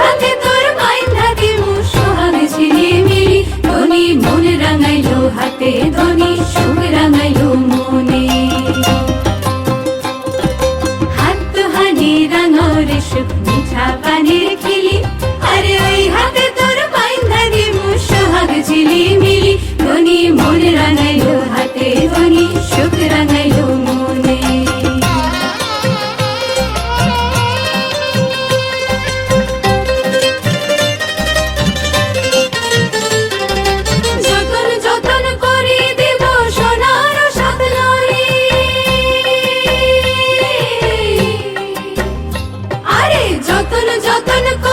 হাতে তোর মাইন থাকে সুখ রাঙাইলো মনে। হাত হানি রাঙাও রে সুখ, মিঠা পানির খিলি। আরে ওই হাতে मन को